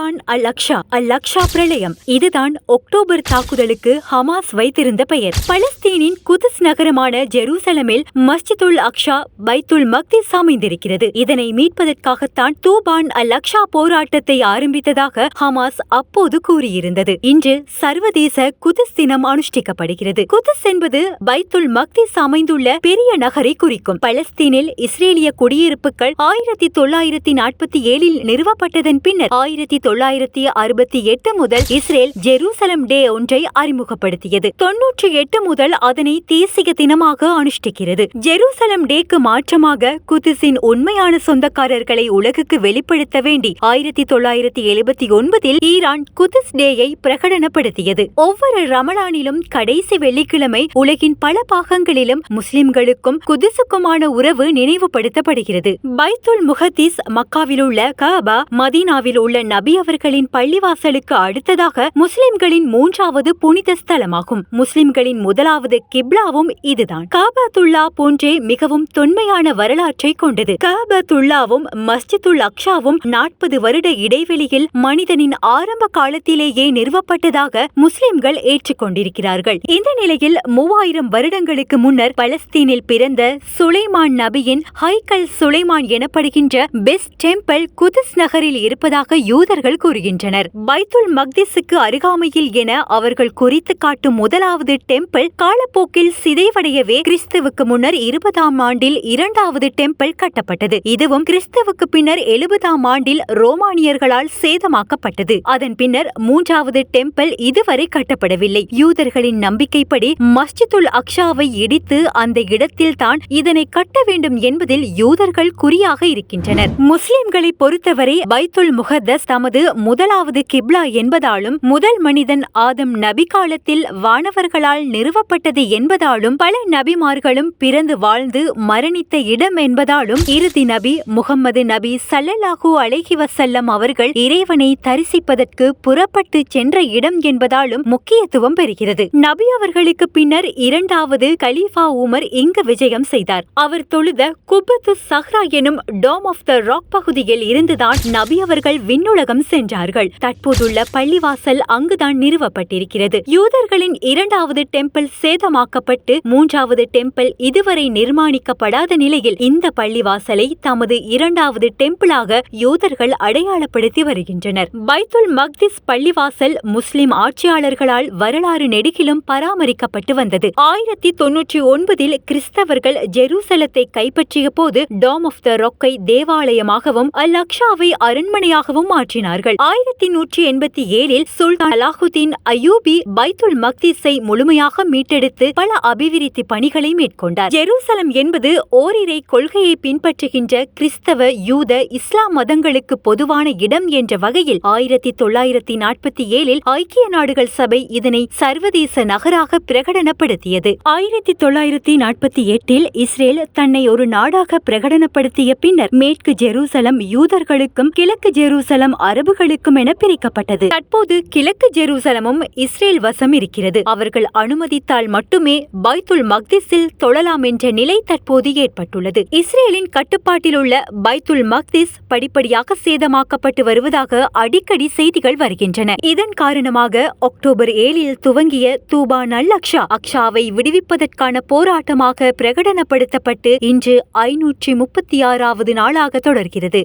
தூபான் அல் Aqsa Al Aqsa பிரளயம். இதுதான் October தாக்குதலுக்கு ஹமாஸ் வைத்திருந்த பெயர். பலஸ்தீனின் குதிஸ் நகரமான ஜெருசலமில் மஸ்ஜிதுல் அக்ஷா பைத்துல் மக்திஸ் அமைந்திருக்கிறது இதனை மீட்பதற்காகத்தான் தூபான் அல் அக்ஷா போராட்டத்தை ஆரம்பித்ததாக ஹமாஸ் அப்போது கூறியிருந்தது. இன்று சர்வதேச குதிஸ் தினம் அனுஷ்டிக்கப்படுகிறது. குதிஸ் என்பது பைத்துல் மக்திஸ் அமைந்துள்ள பெரிய நகரை குறிக்கும். பலஸ்தீனில் இஸ்ரேலிய குடியிருப்புகள் ஆயிரத்தி தொள்ளாயிரத்தி நாற்பத்தி ஏழில் நிறுவப்பட்டதன் பின்னர் ஆயிரத்தி தொள்ளாயிரத்தி அறுபத்தி எட்டு முதல் இஸ்ரேல் ஜெருசலம் டே ஒன்றை அறிமுகப்படுத்தியது. தொன்னூற்றி எட்டு முதல் அதனை தேசிய தினமாக அனுஷ்டிக்கிறது. ஜெருசலம் டேக்கு மாற்றமாக குதிஸின் உண்மையான சொந்தக்காரர்களை உலகுக்கு வெளிப்படுத்த வேண்டி ஆயிரத்தி தொள்ளாயிரத்தி எழுபத்தி ஒன்பதில் ஈரான் குதிஸ் டேயை பிரகடனப்படுத்தியது. ஒவ்வொரு ரமலானிலும் கடைசி வெள்ளிக்கிழமை உலகின் பல பாகங்களிலும் முஸ்லிம்களுக்கும் குதிசுக்குமான உறவு நினைவுபடுத்தப்படுகிறது. பைத்துல் முஹத்திஸ் மக்காவில் உள்ள கபா மதீனாவில் உள்ள நபி அவர்களின் பள்ளிவாசலுக்கு அடுத்ததாக முஸ்லிம்களின் மூன்றாவது புனித ஸ்தலமாகும். முஸ்லிம்களின் முதலாவது கிப்லாவும் இதுதான். காபத்துல்லா போன்றே மிகவும் தொன்மையான வரலாற்றை கொண்டது. காபத்துல்லாவும் மஸ்ஜிதுல் அக்ஷாவும் நாற்பது வருட இடைவெளியில் மனிதனின் ஆரம்ப காலத்திலேயே நிறுவப்பட்டதாக முஸ்லிம்கள் ஏற்றுக்கொண்டிருக்கிறார்கள். இந்த நிலையில் மூவாயிரம் வருடங்களுக்கு முன்னர் பலஸ்தீனில் பிறந்த சுலைமான் நபியின் ஹைக்கல் சுலைமான் எனப்படுகின்ற பெஸ்ட் டெம்பிள் குதிஸ் நகரில் இருப்பதாக யூதர் யூதர்கள் கூறுகின்றனர். பைத்துல் மக்திஸுக்கு அருகாமையில் என அவர்கள் குறித்து காட்டும் முதலாவது டெம்பிள் காலப்போக்கில் சிதைவடையவே கிறிஸ்துவுக்கு முன்னர் இருபதாம் ஆண்டில் இரண்டாவது டெம்பிள் கட்டப்பட்டது. இதுவும் கிறிஸ்துவுக்கு பின்னர் எழுபதாம் ஆண்டில் ரோமானியர்களால் சேதமாக்கப்பட்டது. அதன் பின்னர் மூன்றாவது டெம்பிள் இதுவரை கட்டப்படவில்லை. யூதர்களின் நம்பிக்கைப்படி மஸ்ஜிதுல் அக்ஷாவை இடித்து அந்த இடத்தில் தான் இதனை கட்ட வேண்டும் என்பதில் யூதர்கள் குறியாக இருக்கின்றனர். முஸ்லிம்களை பொறுத்தவரை பைத்துல் முகத்தஸ் தமது முதலாவது கிப்லா என்பதாலும் முதல் மனிதன் ஆதம் நபி காலத்தில் வானவர்களால் நிறுவப்பட்டது என்பதாலும் பல நபிமார்களும் பிறந்து வாழ்ந்து மரணித்த இடம் என்பதாலும் இறுதி நபி முகம்மது நபி சல்லல்லாஹூ அலைஹி வசல்லம் அவர்கள் இறைவனை தரிசிப்பதற்கு புறப்பட்டு சென்ற இடம் என்பதாலும் முக்கியத்துவம் பெறுகிறது. நபி அவர்களுக்கு பின்னர் இரண்டாவது கலீஃபா உமர் இங்கு விஜயம் செய்தார். அவர் தொழுத குபத்து சஹ்ரா எனும் டோம் ஆஃப் த ராக் பகுதியில் இருந்துதான் நபி அவர்கள் விண்ணுலகம் சென்றார்கள். தற்போதுள்ள பள்ளிவாசல் அங்குதான் நிறுவப்பட்டிருக்கிறது. யூதர்களின் இரண்டாவது டெம்பிள் சேதமாக்கப்பட்டு மூன்றாவது டெம்பிள் இதுவரை நிர்மாணிக்கப்படாத நிலையில் இந்த பள்ளிவாசலை தமது இரண்டாவது டெம்பிளாக யூதர்கள் அடையாளப்படுத்தி வருகின்றனர். பைத்துல் மக்திஸ் பள்ளிவாசல் முஸ்லிம் ஆட்சியாளர்களால் வரலாறு நெடுகிலும் பராமரிக்கப்பட்டு வந்தது. ஆயிரத்தி தொன்னூற்றி ஒன்பதில் கிறிஸ்தவர்கள் ஜெருசலத்தை கைப்பற்றிய போது டாம் ஆஃப் த ரொக்கை தேவாலயமாகவும் அல் அக்ஷாவை அரண்மனையாகவும் மாற்றினார்கள் ஆயிரத்தி நூற்றி எண்பத்தி ஏழில் சுல்தான் அலாஹுதீன் அயூபி பைத்துல் மக்தீஸை முழுமையாக மீட்டெடுத்து பல அபிவிருத்தி பணிகளை மேற்கொண்டார். ஜெருசலம் என்பது ஓரிரை கொள்கையை பின்பற்றுகின்ற கிறிஸ்தவ யூத இஸ்லாம் மதங்களுக்கு பொதுவான இடம் என்ற வகையில் ஆயிரத்தி தொள்ளாயிரத்தி நாற்பத்தி ஏழில் ஐக்கிய நாடுகள் சபை இதனை சர்வதேச நகராக பிரகடனப்படுத்தியது. ஆயிரத்தி தொள்ளாயிரத்தி நாற்பத்தி எட்டில் இஸ்ரேல் தன்னை ஒரு நாடாக பிரகடனப்படுத்திய பின்னர் மேற்கு ஜெருசலம் யூதர்களுக்கும் கிழக்கு ஜெருசலம் அரபுகளுக்கும் என பிரிக்கப்பட்டது. தற்போது கிழக்கு ஜெருசலமும் இஸ்ரேல் வசம் இருக்கிறது. அவர்கள் அனுமதித்தால் மட்டுமே பைத்துல் மக்திஸில் தொழலாம் என்ற நிலை தற்போது ஏற்பட்டுள்ளது. இஸ்ரேலின் கட்டுப்பாட்டில் உள்ள பைத்துல் மக்திஸ் படிப்படியாக சேதமாக்கப்பட்டு வருவதாக அடிக்கடி செய்திகள் வருகின்றன. இதன் காரணமாக அக்டோபர் ஏழில் துவங்கிய தூபா நல் அக்ஷா அக்ஷாவை விடுவிப்பதற்கான போராட்டமாக பிரகடனப்படுத்தப்பட்டு இன்று ஐநூற்றி முப்பத்தி ஆறாவது நாளாக தொடர்கிறது.